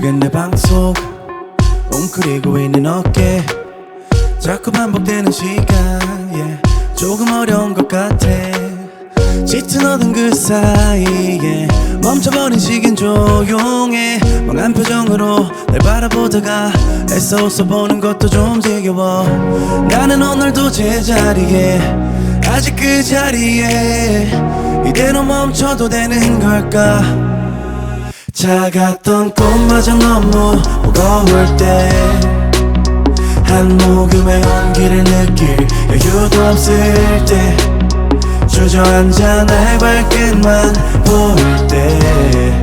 작은 내 방송. 웅크리고 있는 어깨. 자꾸 반복되는 시간 yeah. 조금 어려운 것 같아. 짙은 어둠 그 사이에 멈춰버린 시긴 조용해. 멍한 표정으로 날 바라보다가 애써 웃어보는 것도 좀 지겨워. 나는 오늘도 제자리에 아직 그 자리에. 이대로 멈춰도 되는 걸까 작았던 꿈마저 너무 무거울 때 한 모금의 온기를 느낄 여유도 없을 때 주저앉아 날 발끝만 보일 때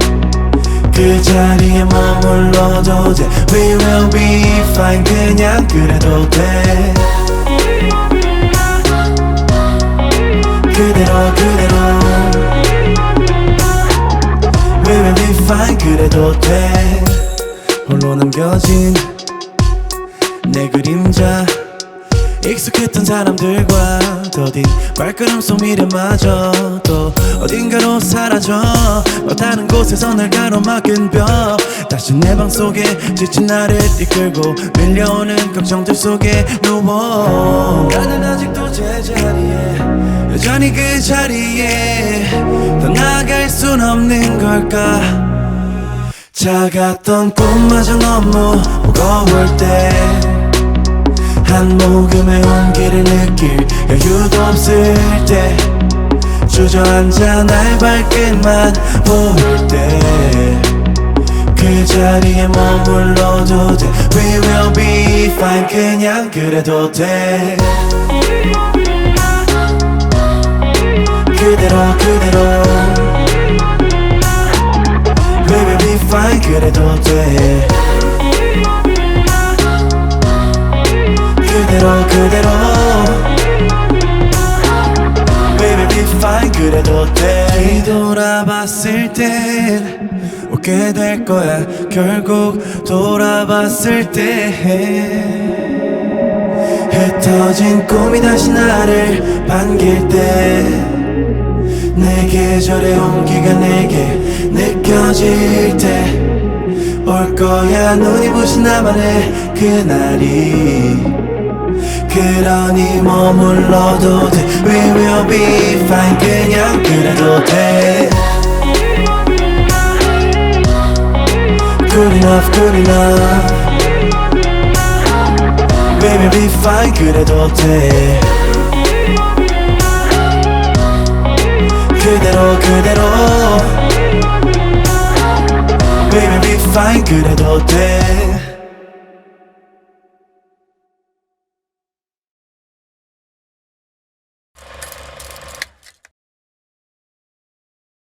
그 자리에 머물러도 돼. We will be fine. 그냥 그래도 돼 fine 그래도 돼. 홀로 남겨진 내 그림자 익숙했던 사람들과 더딘 발걸음 속 미래마저 또 어딘가로 사라져. 너 다른 곳에서 날 가로막은 벽. 다시 내 방 속에 지친 나를 이끌고 밀려오는 걱정들 속에 누워. 나는 아직도 제자리에 여전히 그 자리에. 더 나아갈 순 없는 걸까? 작았던 꿈마저 너무 무거울 때 한 모금의 온기를 느낄 여유도 없을 때 주저앉아 날 발끝만 보일 때 그 자리에 머물러도 돼. We will be fine. 그냥 그래도 돼. 그대로 그대로. We will be fine. 그래도 돼 그래도 돼 뒤돌아봤을 땐 웃게 될 거야. 결국 돌아봤을 때 흩어진 꿈이 다시 나를 반길 때 내 계절의 온기가 내게 느껴질 때 올 거야. 눈이 부신 나만의 그날이 그러니 머물러도 돼 We will be fine 그냥 그래도 돼 Good enough good enough Baby be fine 그래도 돼 그대로 그대로 Baby be fine 그래도 돼